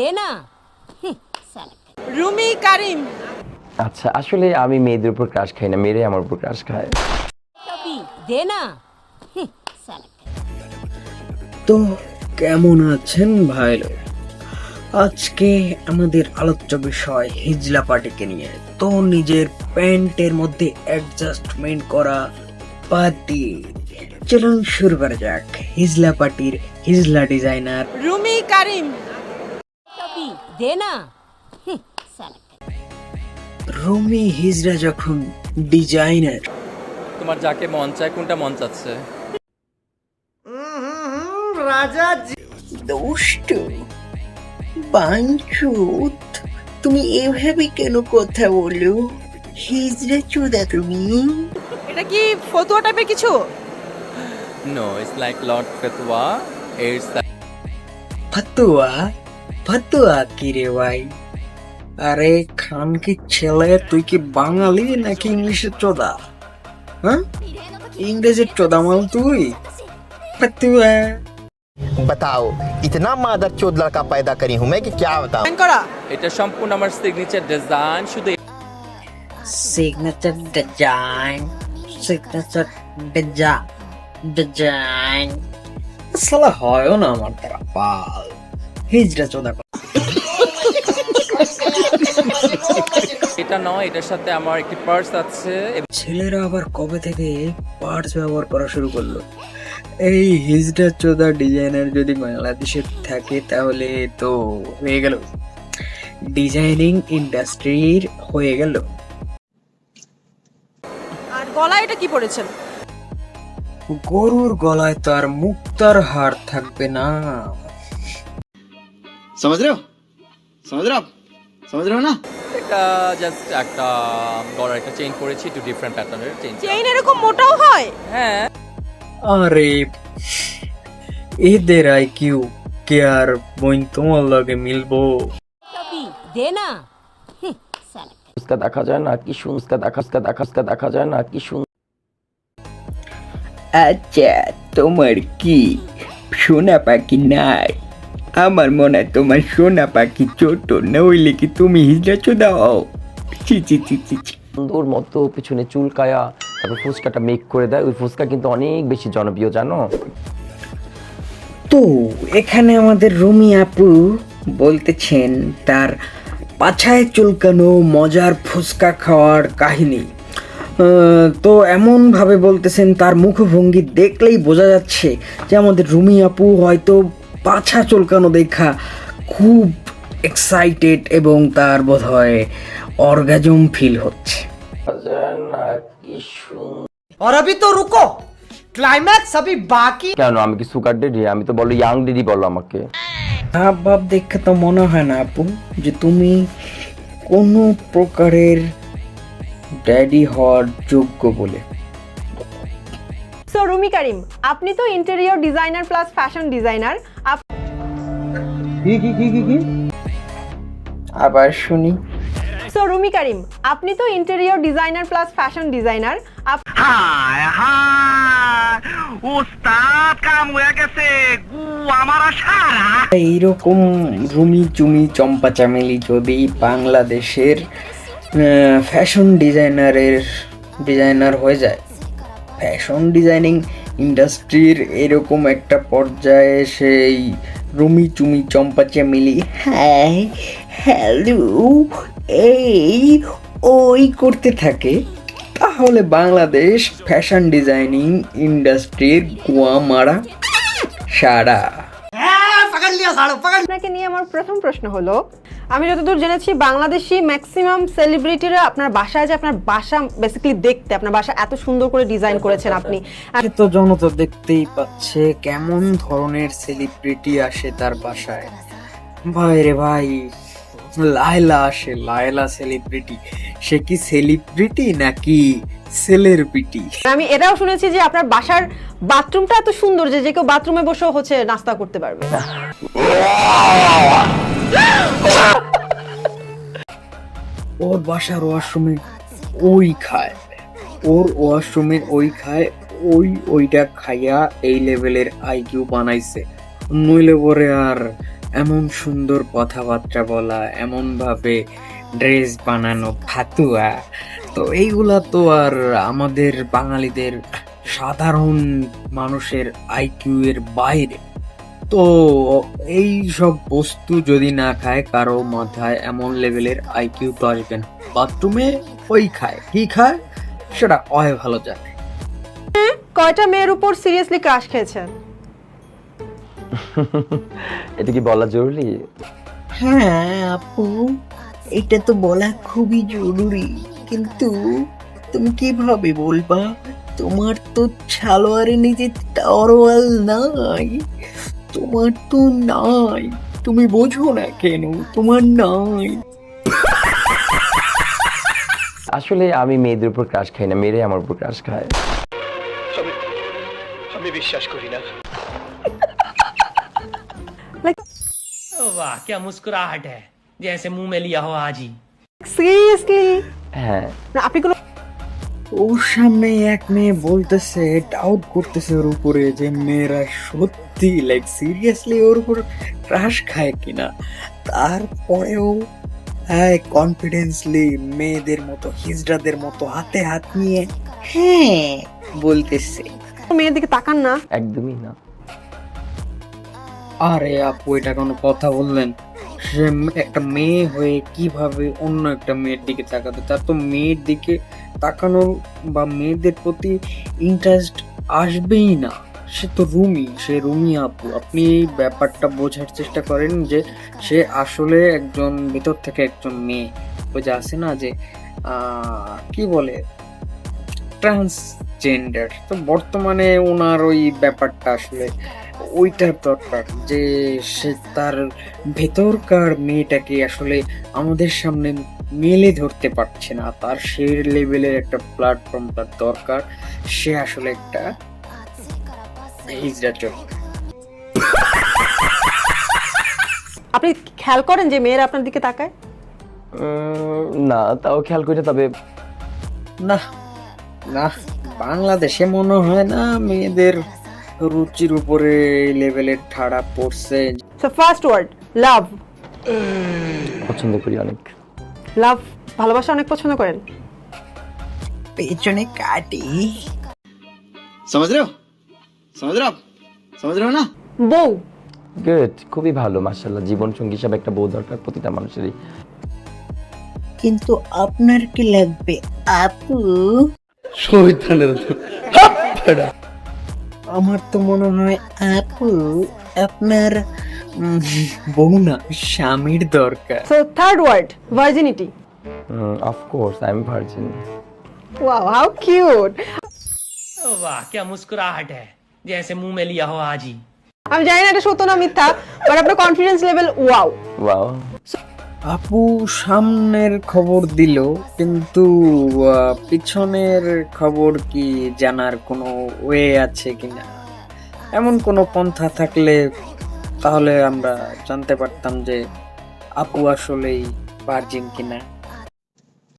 দে না। রুমি কারিম। আচ্ছা আসলে আমি মেয়েদের উপর ক্রাশ খাই না মেয়েরাই আমার উপর ক্রাশ খায়। দে না। তো কেমন আছেন ভাই আজকে আমাদের আলোচ্য বিষয় হিজলা পার্টিকে নিয়ে। তো নিজের প্যান্টের মধ্যে অ্যাডজাস্টমেন্ট করা পার্টি চলুন শুরু করা যাক। হিজলা পার্টির হিজলা ডিজাইনার রুমি কারিম। দে না রুমি হিজরা যখন ডিজাইনার। তোমার যাকে মন চায় কোনটা মন চাচ্ছে? দুষ্ট বাঞ্চুত তুমি এভাবে কেন কথা বলো? হিজরা চোদা তুমি। এটা কি ফতুয়া টাইপের কিছু? নো ইটস লাইক লর্ড ফেতুয়া ইটস ফতুয়া? ফতুয়া কি রে ভাই আরে খান কি ছেলে তুই কি বাঙালি নাকি ইংলিশের চোদা হ্যাঁ ইংরেজির চোদা মাল তুই ফতুয়া बताओ इतना मादर चोद लड़का पैदा करी हूं मैं कि क्या बताऊं Hang করা এটা সম্পূর্ণ আমার সিগনেচার ডিজাইন শুধু signature design signature design design সালা হয়ও না আমার দ্বারা পাল হিজড়া চোদা এটা নয় এটার সাথে আমার একটি পার্স আছে। ছেলেরা আবার কবে থেকে পার্টস ব্যবহার করা শুরু করল? এই হিজড়া চোদা ডিজাইনার যদি বাংলাদেশে থাকে তাহলে তো হয়ে গেল। ডিজাইনিং ইন্ডাস্ট্রির হয়ে গেল। আর গলায় এটা কি পড়েছেন গরুর গলায় তার মুক্তার হার থাকবে না। समझ रहे हो समझ रहे हो आप समझ रहे हो ना এটা জাস্ট একটা গলার একটা চেইন করেছি একটু ডিফারেন্ট প্যাটার্নের চেইন চেইন এরকম মোটাও হয় হ্যাঁ আরে এদের আইকিউ কে আর বইন তোমার লগে মিলবো টপি দে না হুঁ, শালা। উস্কা দেখা যায় না কি সুন্দর উস্কা দেখা উস্কা দেখা উস্কা দেখা যায় না কি সুন্দর আচ্ছা তোমার কি সোনা পাখি নাই আমার মনে হয় তোমার সোনা পাখি ছোট নইলে কি তুমি হিজড়া চোদাও চি চি চি চি চি। সুন্দর মতো পিছনে চুলকায়া তারপর ফুচকাটা মেক করে দেয়। ওই ফুচকা কিন্তু অনেক বেশি জনপ্রিয় জানো? তো এখানে আমাদের রুমি আপু বলতেছেন তার পাছায় চুলকানো মজার ফুচকা খাওয়ার কাহিনী। আহ, তো এমনভাবে বলতেছেন তার মুখভঙ্গি দেখলেই বোঝা যাচ্ছে যে আমাদের রুমি আপু হয়তো পাছা চুলকানো দেখা খুব এক্সাইটেড এবং তার বোধ হয় অর্গাজম ফিল হচ্ছে যায় না কি সুন্দর और अभी तो रुको क्लाइमैक्स अभी बाकी কেন আমি কি সুগার ডেডি আমি তো বলো ইয়াং ডেডি বলো আমাকে ভাব ভাব দেখে তো মনে হয় না আপু যে তুমি কোনো প্রকারের ড্যাডি হওয়ার যোগ্য বলে সো রুমি কারিম আপনি তো interior designer plus fashion designer আবার শুনি। সো রুমি কারিম আপনি তো interior designer plus fashion designer এইরকম রুমি চুমি চম্পা চামেলি যদি বাংলাদেশের ফ্যাশন ডিজাইনারের ডিজাইনার হয়ে যায় ফ্যাশন ডিজাইনিং ইন্ডাস্ট্রির এরকম একটা পর্যায়ে সেই রুমি চুমি চম্পা মিলি হ্যাঁ হ্যালো এই ওই করতে থাকে। তাহলে বাংলাদেশ ফ্যাশন ডিজাইনিং ইন্ডাস্ট্রির গুয়া মারা সারা নিয়ে আমার প্রথম প্রশ্ন হলো আমি যতদূর জেনেছি বাংলাদেশি ম্যাক্সিমাম সেলিব্রিটিরা আপনার বাসায় যে আপনার বাসা বেসিক্যালি দেখতে আপনার বাসা এত সুন্দর করে ডিজাইন করেছেন আপনি। আর তো জনতা দেখতেই পাচ্ছে কেমন ধরনের সেলিব্রিটি আসে তার বাসায়। ভাই রে ভাই লায়লা আসে লায়লা সেলিব্রিটি সে কি সেলিব্রিটি নাকি সেলের পিটি আমি এটাও শুনেছি যে আপনার বাসার বাথরুমটা এত সুন্দর যে যে কেউ বাথরুমে বসেও হচ্ছে নাস্তা করতে পারবে। ওর বাসার ওয়াশরুমে ওই খায়। ওর ওয়াশরুমে ওই খায়, ওই ওইটা খাইয়া এই লেভেলের আইকিউ বানাইছে। নইলে পরে আর এমন সুন্দর কথাবার্তা বলা এমন ভাবে ড্রেস বানানো ফাতুয়া। তো এইগুলা তো আর আমাদের বাঙালিদের সাধারণ মানুষের আইকিউ এর বাইরে। তো এই সব বস্তু যদি না খায় কারও মাথায় এমন লেভেলের আইকিউ তো আসবে না। বাথরুমে ওই খায়। কি খায়? সেটা অয় ভালো জানে। কয়টা মেয়ের উপর সিরিয়াসলি ক্রাশ খেয়েছেন? এটা কি বলা জরুরি? হ্যাঁ আপু। এটা তো বলা খুবই জরুরি। কিন্তু তুমি কীভাবে বলবা? তোমার তো ছালোয়ারে নিজে তরোয়াল নাই। তোমার তো নাই তুমি বোঝো না কেন তোমার নাই আসলে আমি মেয়েদের উপর ক্রাশ খাই না মেয়েরাই আমার উপর ক্রাশ খায় वाह क्या मुस्कुराहट है जैसे मुंह में लिया हो आज ही সিরিয়াসলি হ্যাঁ আপনি কোনো ওর সামনে এক মেয়ে বলতেছে ডাউট করতেছে ওর উপরে যে মেয়েরা সত্যি লাইক সিরিয়াসলি ওর উপর ক্রাশ খায় কিনা। তারপরেও হ্যাঁ কনফিডেন্সলি মেয়েদের মতো হিজড়াদের মতো হাতে হাত নিয়ে হ্যাঁ বলতেছে। মেয়ের দিকে তাকান না। একদমই না। আরে আপু এটা কোনো কথা বললেন? সে একটা মেয়ে হয়ে কীভাবে অন্য একটা মেয়ের দিকে তাকাবে? তার তো মেয়ের দিকে তাকানো বা মেয়েদের প্রতি ইন্টারেস্ট আসবেই না। সে তো রুমি সে রুমি আপু। আপনি এই ব্যাপারটা বোঝার চেষ্টা করেন যে সে আসলে একজন, ভিতর থেকে একজন মেয়ে। যে আছে না যে কি বলে? ট্রান্সজেন্ডার তো বর্তমানে ওনার ওই ব্যাপারটা আসলে, ওইটার দরকার যে সে তার ভেতরকার মেয়েটাকে আসলে আমাদের সামনে মেলে ধরতে পারছে না। তার সেই লেভেলের একটা প্ল্যাটফর্ম তার দরকার। সে আসলে একটা হিজড়া চোখ আপনি খেয়াল করেন যে মেয়েরা আপনার দিকে তাকায়? না তাও খেয়াল করি তবে না না বাংলাদেশে মনে হয় না মেয়েদের রুচির উপরে লেভেলের ঠাড়া পড়ছে। সো ফার্স্ট ওয়ার্ড লাভ পছন্দ করি অনেক। লাভ ভালোবাসা অনেক পছন্দ করেন। পেছনে কাটি। না? বউ। গুড খুবই ভালো মাশাআল্লাহ জীবন সঙ্গী হিসাবে একটা বউ দরকার প্রতিটা মানুষেরই। কিন্তু আপনার কি লাগবে আপু? শয়তানের আমার তো মনে হয় আপু আপনার বউ না স্বামীর দরকার so third word virginity of course I am virgin wow how cute वाह क्या मुस्कुराहट है जैसे मुंह में लिया हो आज ही আমি জানি না এটা সত্য না মিথ্যা বাট আপনার কনফিডেন্স লেভেল ওয়াও ওয়াও আপু সামনের খবর দিল কিন্তু আহ, পিছনের খবর কি জানার কোনো ওয়ে আছে কিনা এমন কোনো পন্থা থাকলে তাহলে আমরা জানতে পারতাম যে আপু আসলেই ভার্জিন কিনা।